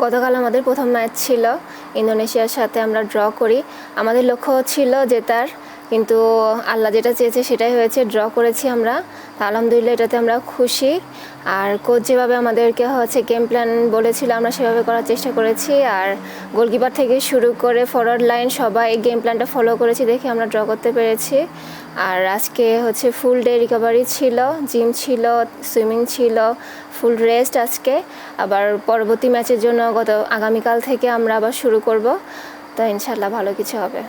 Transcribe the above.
গতকাল আমাদের প্রথম ম্যাচ ছিল ইন্দোনেশিয়ার সাথে আমরা ড্র করি। আমাদের লক্ষ্য ছিল জেতার। কিন্তু আল্লাহ যেটা চেয়েছে সেটাই হয়েছে ড্র করেছি আমরা। আলহামদুলিল্লাহ এটাতে আমরা খুশি। আর কোচ যেভাবে আমাদেরকে হচ্ছে গেম প্ল্যান বলেছিল, আমরা সেভাবে করার চেষ্টা করেছি। আর গোলকিপার থেকে শুরু করে ফরওয়ার্ড লাইন সবাই এই গেম প্ল্যানটা ফলো করেছি দেখে আমরা ড্র করতে পেরেছি। আর আজকে হচ্ছে ফুল ডে রিকভারি ছিল জিম ছিল সুইমিং ছিল ফুল রেস্ট আজকে। আবার পরবর্তী ম্যাচের জন্য গত আগামীকাল থেকে আমরা আবার শুরু করব। তো ইনশাল্লাহ ভালো কিছু হবে।